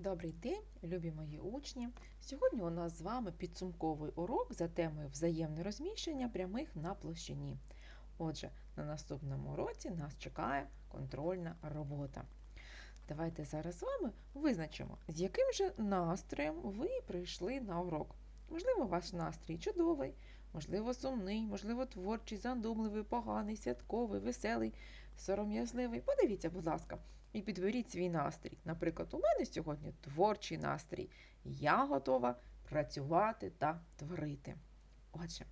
Добрий день, любі мої учні! Сьогодні у нас з вами підсумковий урок за темою взаємне розміщення прямих на площині. Отже, на наступному уроці нас чекає контрольна робота. Давайте зараз з вами визначимо, з яким же настроєм ви прийшли на урок. Можливо, ваш настрій чудовий, можливо, сумний, можливо, творчий, задумливий, поганий, святковий, веселий, сором'язливий. Подивіться, будь ласка, і підберіть свій настрій. Наприклад, у мене сьогодні творчий настрій. Я готова працювати та творити. Отже,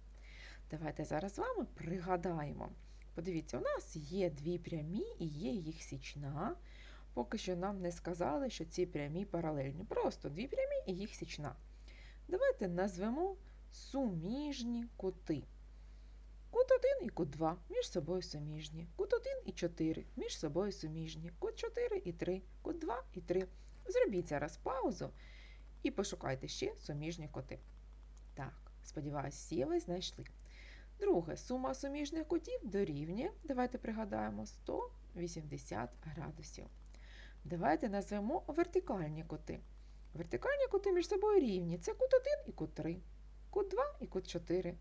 давайте зараз з вами пригадаємо. Подивіться, у нас є дві прямі і є їх січна. Поки що нам не сказали, що ці прямі паралельні. Просто дві прямі і їх січна. Давайте назвемо суміжні кути. Кут 1 і кут 2 між собою суміжні. Кут 1 і 4 між собою суміжні. Кут 4 і 3, кут 2 і 3. Зробіть зараз паузу і пошукайте ще суміжні коти. Так, сподіваюся, всі ви знайшли. Друге, сума суміжних кутів дорівнює, давайте пригадаємо, 180 градусів. Давайте назвемо вертикальні кути. Вертикальні кути між собою рівні. Це кут 1 і кут 3, кут 2 і кут 4.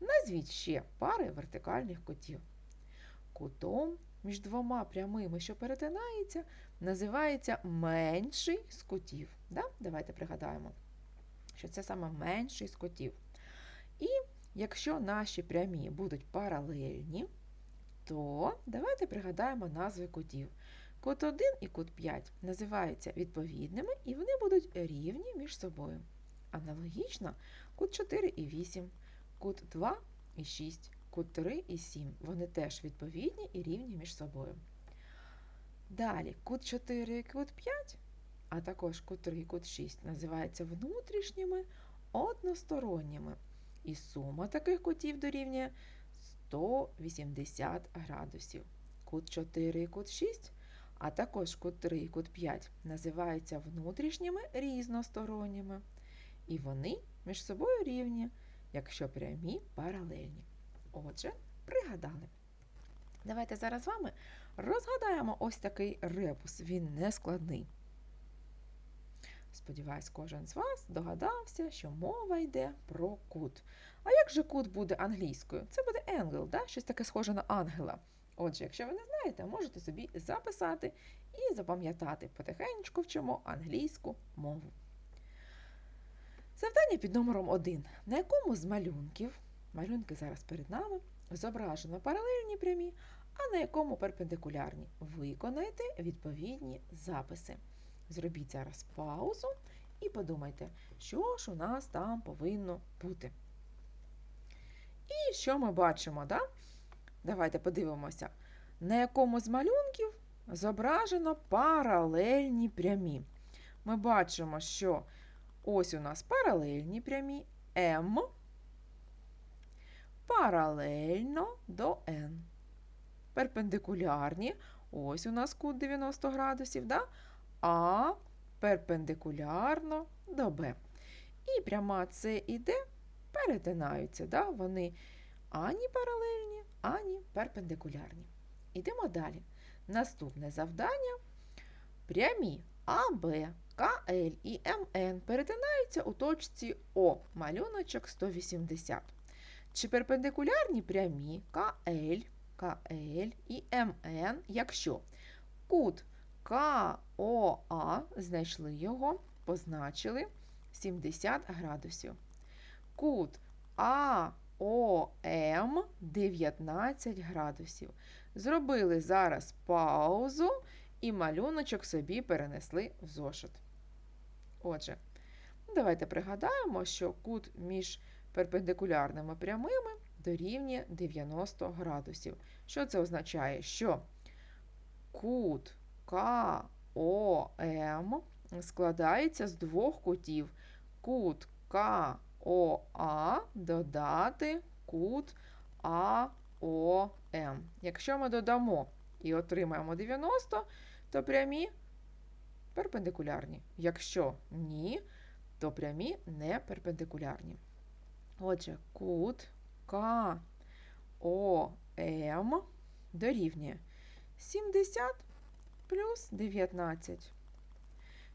Назвіть ще пари вертикальних кутів. Кутом між двома прямими, що перетинаються, називається менший з кутів. Да? Давайте пригадаємо, що це саме менший з кутів. І якщо наші прямі будуть паралельні, то давайте пригадаємо назви кутів. Кут 1 і кут 5 називаються відповідними, і вони будуть рівні між собою. Аналогічно, кут 4 і 8 кут 2 і 6, кут 3 і 7. Вони теж відповідні і рівні між собою. Далі кут 4 і кут 5, а також кут 3 і кут 6 називаються внутрішніми односторонніми. І сума таких кутів дорівнює 180 градусів. Кут 4 і кут 6, а також кут 3 і кут 5 називаються внутрішніми різносторонніми. І вони між собою рівні якщо прямі паралельні. Отже, пригадали. Давайте зараз з вами розгадаємо ось такий ребус. Він не складний. Сподіваюсь, кожен з вас догадався, що мова йде про кут. А як же кут буде англійською? Це буде angle, да? щось таке схоже на ангела. Отже, якщо ви не знаєте, можете собі записати і запам'ятати. Потихеньку вчимо англійську мову. Завдання під номером 1. На якому з малюнків, малюнки зараз перед нами, зображено паралельні прямі, а на якому перпендикулярні. Виконайте відповідні записи. Зробіть зараз паузу і подумайте, що ж у нас там повинно бути. І що ми бачимо? Да? Давайте подивимося, на якому з малюнків зображено паралельні прямі. Ми бачимо, що Ось у нас паралельні прямі М паралельно до N. Перпендикулярні. Ось у нас кут 90 градусів, да? а перпендикулярно до Б. І пряма С і Д перетинаються. Да? Вони ані паралельні, ані перпендикулярні. Ідемо далі. Наступне завдання прямі АБ КЛ і МН перетинаються у точці О, малюночок 180. Чи перпендикулярні прямі КЛ, КЛ і МН, якщо кут КОА, знайшли його, позначили 70 градусів. Кут АОМ 19 градусів. Зробили зараз паузу і малюночок собі перенесли в зошит. Отже, давайте пригадаємо, що кут між перпендикулярними прямими дорівнює 90 градусів. Що це означає? Що кут КОМ складається з двох кутів. Кут КОА додати кут АОМ. Якщо ми додамо і отримаємо 90, то прямі перпендикулярні. Якщо ні, то прямі не перпендикулярні. Отже, кут КОМ дорівнює 70 плюс 19.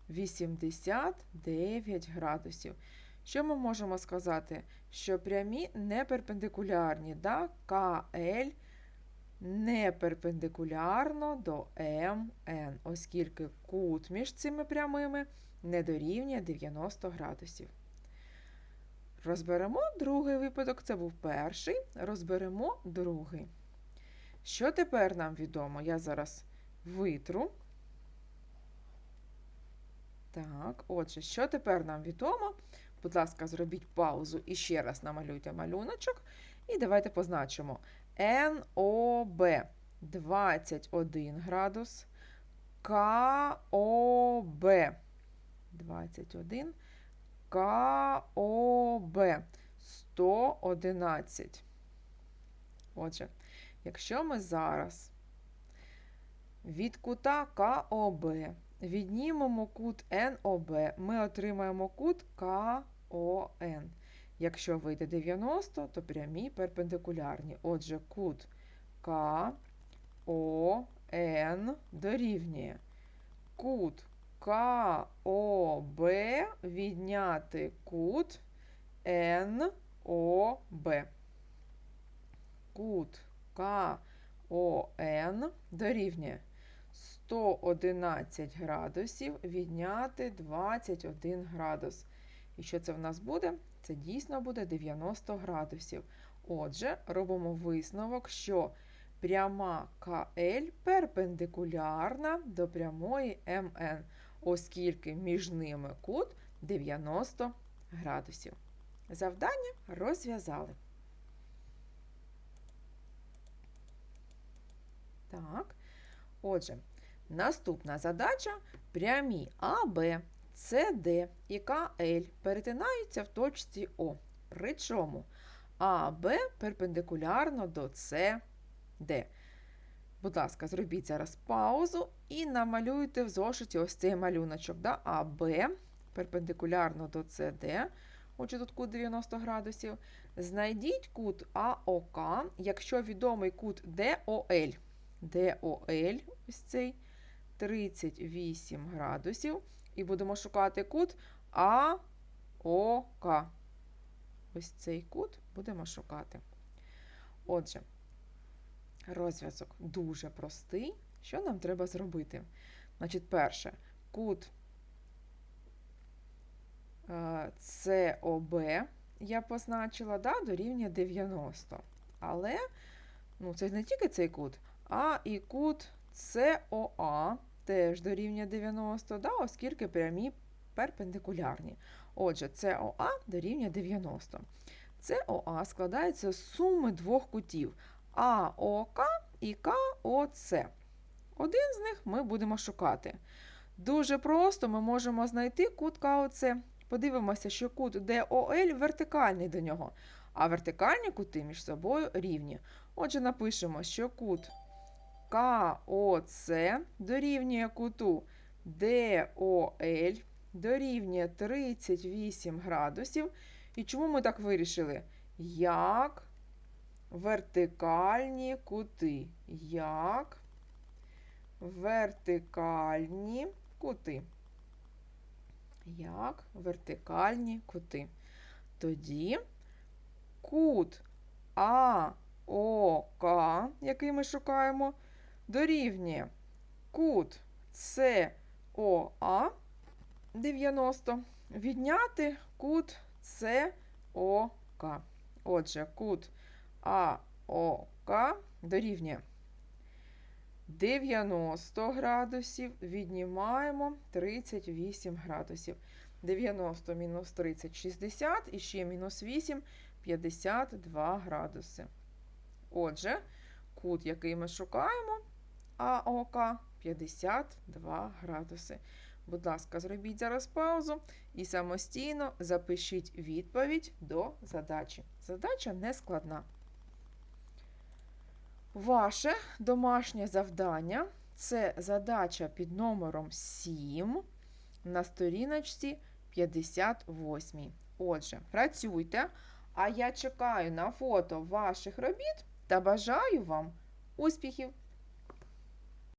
89 градусів. Що ми можемо сказати? Що прямі не перпендикулярні, да? КЛ не перпендикулярно до МН, оскільки кут між цими прямими не дорівнює 90 градусів. Розберемо другий випадок, це був перший. Розберемо другий. Що тепер нам відомо? Я зараз витру. Так, отже, що тепер нам відомо? Будь ласка, зробіть паузу і ще раз намалюйте малюночок. І давайте позначимо НОБ 21 градус, КОБ 21, КОБ 111. Отже, якщо ми зараз від кута КОБ віднімемо кут НОБ, ми отримаємо кут КОН. Якщо вийде 90, то прямі перпендикулярні. Отже, кут КОН дорівнює кут КОБ відняти кут НОБ. Кут КОН дорівнює 111 градусів відняти 21 градус. І що це в нас буде? Це дійсно буде 90 градусів. Отже, робимо висновок, що пряма КЛ перпендикулярна до прямої МН, оскільки між ними кут 90 градусів. Завдання розв'язали. Так, отже, наступна задача прямі АБ, СД і КЛ перетинаються в точці О. Причому АБ перпендикулярно до СД. Будь ласка, зробіть зараз паузу і намалюйте в зошиті ось цей малюночок. Да? АБ перпендикулярно до СД. Отже, тут кут 90 градусів. Знайдіть кут АОК, якщо відомий кут ДОЛ. ДОЛ, ось цей 38 градусів. І будемо шукати кут АОК. Ось цей кут будемо шукати. Отже, розв'язок дуже простий. Що нам треба зробити? Значить, перше, кут СОБ я позначила, да, дорівнює 90. Але ну, це не тільки цей кут, а і кут СОА теж дорівнює 90, да, оскільки прямі перпендикулярні. Отже, СОА дорівнює 90. СОА складається з суми двох кутів АОК і КОЦ. Один з них ми будемо шукати. Дуже просто ми можемо знайти кут КОЦ. Подивимося, що кут ДОЛ вертикальний до нього, а вертикальні кути між собою рівні. Отже, напишемо, що кут КОЦ дорівнює куту ДОЛ дорівнює 38 градусів. І чому ми так вирішили? Як вертикальні кути. Як вертикальні кути. Як вертикальні кути. Тоді кут АОК, який ми шукаємо, дорівнює кут СОА 90, відняти кут СОК. Отже, кут АОК дорівнює 90 градусів, віднімаємо 38 градусів. 90 мінус 30 60 і ще мінус 8 52 градуси. Отже, кут, який ми шукаємо, АОК 52 градуси. Будь ласка, зробіть зараз паузу і самостійно запишіть відповідь до задачі. Задача не складна. Ваше домашнє завдання це задача під номером 7 на сторіночці 58. Отже, працюйте, а я чекаю на фото ваших робіт та бажаю вам успіхів!